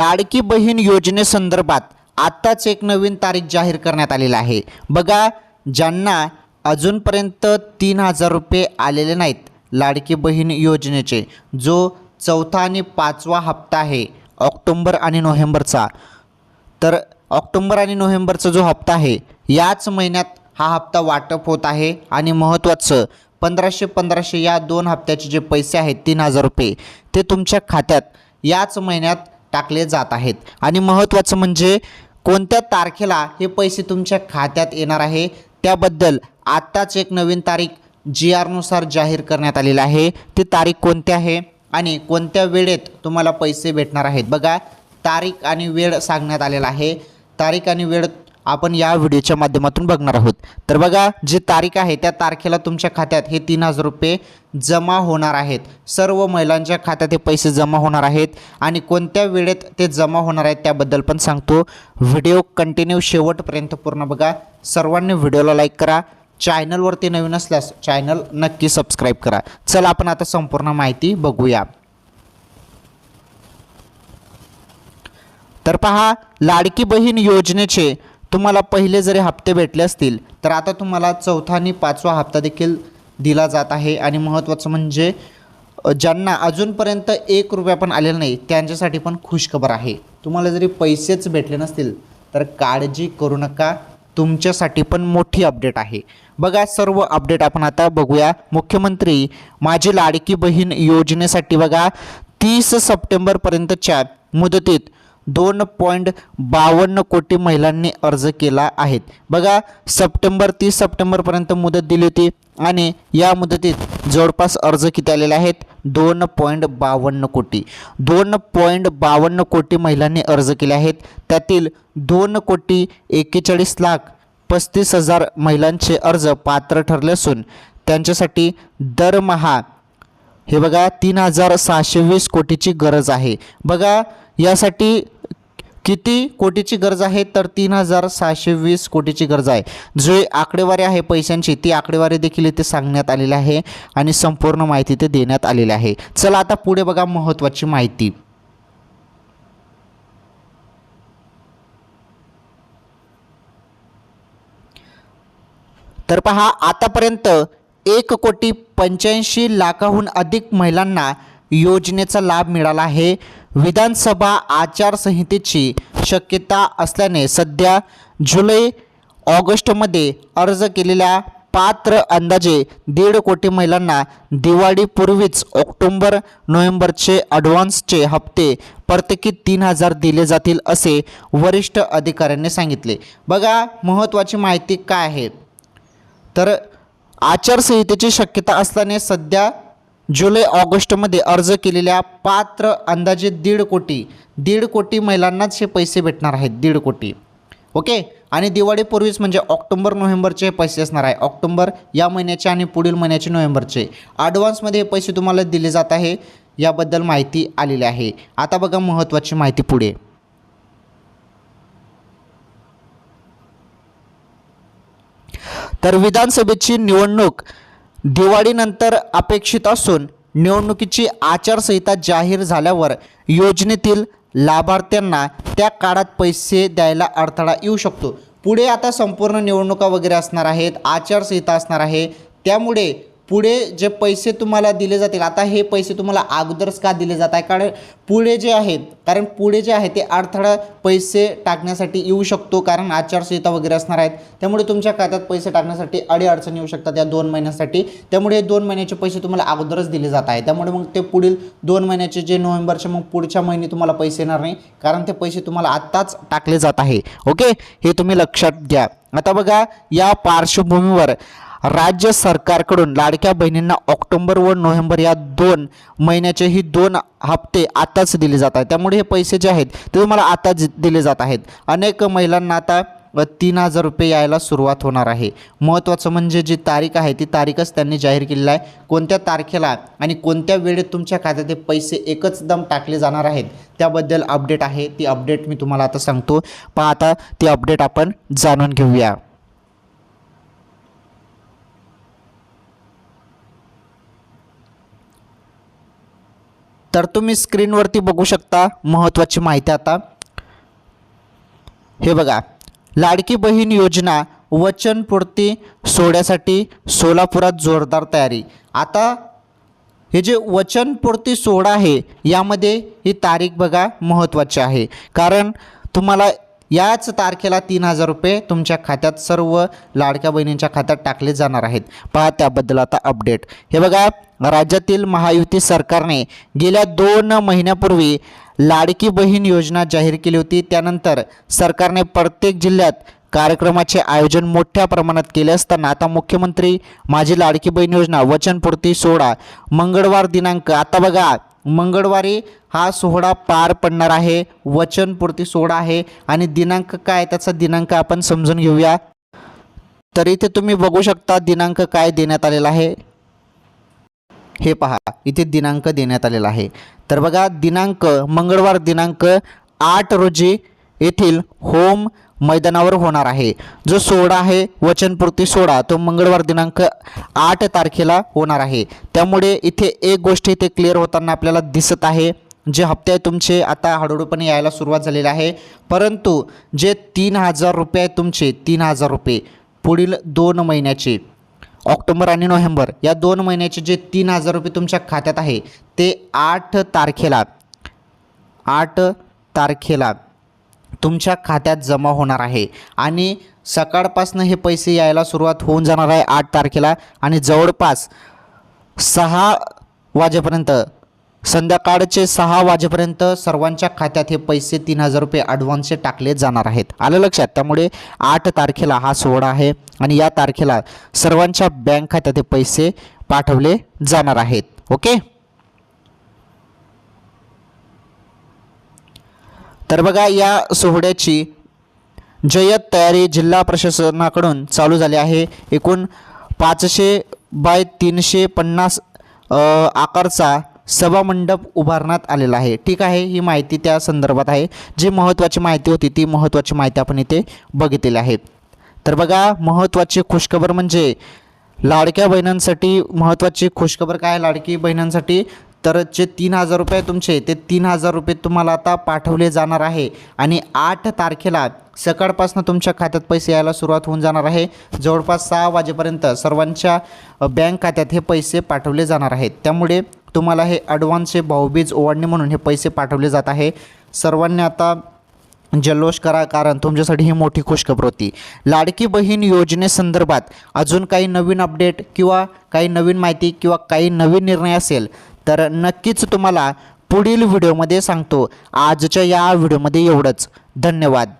लाडकी बहीण योजनेसंदर्भात आत्ताच एक नवीन तारीख जाहीर करण्यात आलेली आहे. बघा ज्यांना अजूनपर्यंत तीन हजार रुपये आलेले नाहीत लाडकी बहीण योजनेचे जो चौथा आणि पाचवा हप्ता आहे ऑक्टोंबर आणि नोव्हेंबरचा. तर ऑक्टोंबर आणि नोव्हेंबरचा जो हप्ता आहे याच महिन्यात हा हप्ता वाटप होत आहे आणि महत्त्वाचं पंधराशे पंधराशे या दोन हप्त्याचे जे पैसे आहेत तीन हजार रुपये ते तुमच्या खात्यात याच महिन्यात टाकले जात आहेत. आणि महत्त्वाचं म्हणजे कोणत्या तारखेला हे पैसे तुमच्या खात्यात येणार आहे त्याबद्दल आत्ताच एक नवीन तारीख जी आरनुसार जाहीर करण्यात आलेली आहे. ती तारीख कोणती आहे आणि कोणत्या वेळेत तुम्हाला पैसे भेटणार आहेत? बघा तारीख आणि वेळ सांगण्यात आलेला आहे. तारीख आणि वेळ आपण या व्हिडिओच्या माध्यमातून बघणार आहोत. तर बघा जी तारीख आहे त्या तारखेला तुमच्या खात्यात हे तीन हजार रुपये जमा होणार आहेत. सर्व महिलांच्या खात्यात हे पैसे जमा होणार आहेत आणि कोणत्या वेळेत ते जमा होणार आहेत त्याबद्दल पण सांगतो. व्हिडिओ कंटिन्यू शेवटपर्यंत पूर्ण बघा. सर्वांनी व्हिडिओला लाईक करा. चॅनलवरती नवीन असल्यास चॅनल नक्की सबस्क्राईब करा. चला आपण आता संपूर्ण माहिती बघूया. तर पहा लाडकी बहीण योजनेचे तुम्हाला पहिले जरी हप्ते भेटले असतील तर आता तुम्हाला चौथा आणि पाचवा हप्ता देखील दिला जात आहे. आणि महत्त्वाचं म्हणजे ज्यांना अजूनपर्यंत एक रुपया पण आलेला नाही त्यांच्यासाठी पण खुशखबर आहे. तुम्हाला जरी पैसेच भेटले नसतील तर काळजी करू नका. तुमच्यासाठी पण मोठी अपडेट आहे. बघा सर्व अपडेट आपण आता बघूया. मुख्यमंत्री माझी लाडकी बहीण योजनेसाठी बघा तीस सप्टेंबरपर्यंतच्या मुदतीत दोन पॉईंट बावन्न कोटी महिलांनी अर्ज केला आहेत. बघा सप्टेंबर तीस सप्टेंबरपर्यंत मुदत दिली होती आणि या मुदतीत जवळपास अर्ज किती आलेले आहेत? दोन पॉईंट बावन्न कोटी. दोन पॉईंट बावन्न कोटी महिलांनी अर्ज केले आहेत. त्यातील दोन कोटी एक्केचाळीस लाख पस्तीस हजार महिलांचे अर्ज पात्र ठरले असून त्यांच्यासाठी दरमहा हे बघा तीन हजार सहाशे वीस कोटीची गरज आहे. बघा यासाठी किती कोटीची गरज आहे? तर तीन हजार सहाशे वीस कोटीची गरज आहे. जे आकडेवारी आहे पैशांची ती आकडेवारी देखील इथे सांगण्यात आलेली आहे आणि संपूर्ण माहिती ते देण्यात आलेली आहे. चला आता पुढे बघा महत्त्वाची माहिती. तर पहा आतापर्यंत एक कोटी पंच्याऐंशी लाखाहून अधिक महिलांना योजनेचा लाभ मिळाला आहे. विधानसभा आचारसंहितेची शक्यता असल्याने सध्या जुलै ऑगस्टमध्ये अर्ज केलेल्या पात्र अंदाजे दीड कोटी महिलांना दिवाळीपूर्वीच ऑक्टोंबर नोव्हेंबरचे ॲडव्हान्सचे हप्ते प्रत्येकी तीन हजार दिले जातील असे वरिष्ठ अधिकाऱ्यांनी सांगितले. बघा महत्त्वाची माहिती काय आहे? तर आचारसंहितेची शक्यता असल्याने सध्या जुलै ऑगस्टमध्ये अर्ज केलेल्या पात्र अंदाजे दीड कोटी दीड कोटी महिलांनाच हे पैसे भेटणार आहेत दीड कोटी. ओके? आणि दिवाळीपूर्वीच म्हणजे ऑक्टोंबर नोव्हेंबरचे हे पैसे असणार आहे. ऑक्टोंबर या महिन्याचे आणि पुढील महिन्याचे नोव्हेंबरचे. ॲडव्हान्समध्ये हे पैसे तुम्हाला दिले जात आहे याबद्दल माहिती आलेली आहे. आता बघा महत्त्वाची माहिती पुढे. तर विधानसभेची निवडणूक दिवाळीनंतर अपेक्षित असून निवडणुकीची आचारसंहिता जाहीर झाल्यावर योजनेतील लाभार्थ्यांना त्या काळात पैसे द्यायला अडथळा येऊ शकतो. पुढे आता संपूर्ण निवडणुका वगैरे असणार आहेत आचारसंहिता असणार आहे. त्यामुळे पुढे जे पैसे तुम्हाला दिले जातील आता हे पैसे तुम्हाला अगोदरच का दिले जात आहे कारण पुढे जे आहेत कारण पुढे जे आहे ते अडथळा पैसे टाकण्यासाठी येऊ शकतो कारण आचारसंहिता वगैरे असणार आहेत. त्यामुळे तुमच्या खात्यात पैसे टाकण्यासाठी अडीअडचणी येऊ शकतात या दोन महिन्यासाठी. त्यामुळे हे दोन महिन्याचे पैसे तुम्हाला अगोदरच दिले जात आहे त्यामुळे मग ते पुढील दोन महिन्याचे जे नोव्हेंबरचे मग पुढच्या महिने तुम्हाला पैसे येणार नाही कारण ते पैसे तुम्हाला आत्ताच टाकले जात आहे. ओके? हे तुम्ही लक्षात घ्या. आता बघा या पार्श्वभूमीवर राज्य सरकारकडून लाडक्या बहिणींना ऑक्टोबर व नोव्हेंबर या दोन महिन्याचे ही दोन हप्ते आताच दिले जात आहेत. त्यामुळे हे पैसे जे आहेत ते तुम्हाला आताच दिले जात आहेत. अनेक महिलांना आता तीन हजार रुपये यायला सुरुवात होणार आहे. महत्त्वाचं म्हणजे जी तारीख आहे ती तारीखच त्यांनी जाहीर केलेली आहे. कोणत्या तारखेला आणि कोणत्या वेळेत तुमच्या खात्यात ते पैसे एकच दम टाकले जाणार आहेत त्याबद्दल अपडेट आहे. ती अपडेट मी तुम्हाला आता सांगतो. पहा आता ती अपडेट आपण जाणून घेऊया. तर तुम्ही स्क्रीनवरती बघू शकता महत्त्वाची माहिती आता. हे बघा लाडकी बहीण योजना वचनपूर्ती सोहळ्यासाठी सोलापुरात जोरदार तयारी. आता हे जे वचनपूर्ती सोहळा आहे यामध्ये ही तारीख बघा महत्त्वाची आहे. कारण तुम्हाला याच तारखेला तीन हजार रुपये तुमच्या खात्यात सर्व लाडक्या बहिणींच्या खात्यात टाकले जाणार आहेत. पहा त्याबद्दल आता अपडेट हे बघा राज्यातील महायुती सरकारने गेल्या दोन महिन्यापूर्वी लाडकी बहीण योजना जाहीर केली होती. त्यानंतर सरकारने प्रत्येक जिल्ह्यात कार्यक्रमाचे आयोजन मोठ्या प्रमाणात केले असताना आता मुख्यमंत्री माझी लाडकी बहीण योजना वचनपूर्ती सोहळा मंगळवार दिनांक आता बघा मंगळवारी हा सोहळा पार पडणार आहे. वचनपूर्ती सोहळा आहे आणि दिनांक काय त्याचा दिनांक आपण समजून घेऊया. तर इथे तुम्ही बघू शकता दिनांक काय देण्यात आलेला आहे. हे पहा इथे दिनांक देण्यात आलेला आहे. तर बघा दिनांक मंगळवार दिनांक आठ रोजी येथील होम मैदानावर होणार आहे. जो सोहळा आहे वचनपूर्ती सोहळा तो मंगळवार दिनांक आठ तारखेला होणार आहे. त्यामुळे इथे एक गोष्ट इथे क्लिअर होताना आपल्याला दिसत आहे. जे हप्ते आहे तुमचे आता हळूहळूपणे यायला सुरुवात झालेली आहे. परंतु जे तीन हजार रुपये आहेत तुमचे तीन हजार रुपये पुढील दोन महिन्याचे ऑक्टोबर आणि नोव्हेंबर या दोन महिन्याचे जे तीन हजार रुपये तुमच्या खात्यात आहे ते आठ तारखेला आठ तारखेला तुमच्या खात्यात जमा होणार आहे. आणि सकाळपासनं हे पैसे यायला सुरुवात होऊन जाणार आहे आठ तारखेला. आणि जवळपास सहा वाजेपर्यंत संध्याकाळचे सहा वाजेपर्यंत सर्वांच्या खात्यात हे पैसे तीन हजार रुपये ॲडव्हान्सचे टाकले जाणार आहेत. आलं लक्षात? त्यामुळे आठ तारखेला हा सोहळा आहे आणि या तारखेला सर्वांच्या बँक खात्यात हे पैसे पाठवले जाणार आहेत. ओके? तर बघा या सोहळ्याची जय्यत तयारी जिल्हा प्रशासनाकडून चालू झाली आहे. एकूण पाचशे बाय तीनशे पन्नास आकारचा सभामंडप उभारण्यात आलेला आहे. ठीक आहे ही माहिती त्या संदर्भात आहे. जी महत्त्वाची माहिती होती ती महत्त्वाची माहिती आपण इथे बघितलेली आहे. तर बघा महत्त्वाची खुशखबर म्हणजे लाडक्या बहिणांसाठी महत्त्वाची खुशखबर काय आहे लाडकी बहिणांसाठी? तर जे तीन हजार रुपये तुमचे ते तीन हजार रुपये तुम्हाला आता पाठवले जाणार आहे. आणि आठ तारखेला सकाळपासून तुमच्या खात्यात पैसे यायला सुरुवात होऊन जाणार आहे. जवळपास सहा वाजेपर्यंत सर्वांच्या बँक खात्यात हे पैसे पाठवले जाणार आहेत. त्यामुळे तुम्हाला हे अडवान्सचे भाऊबीज ओवाळणी म्हणून हे पैसे पाठवले जात आहे. सर्वांनी आता जल्लोष करा कारण तुमच्यासाठी ही मोठी खुशखबर होती. लाडकी बहीण योजनेसंदर्भात अजून काही नवीन अपडेट किंवा काही नवीन माहिती किंवा काही नवीन निर्णय असेल तर नक्कीच तुम्हाला पुढील व्हिडिओमध्ये सांगतो. आजच्या या व्हिडिओमध्ये एवढंच. धन्यवाद.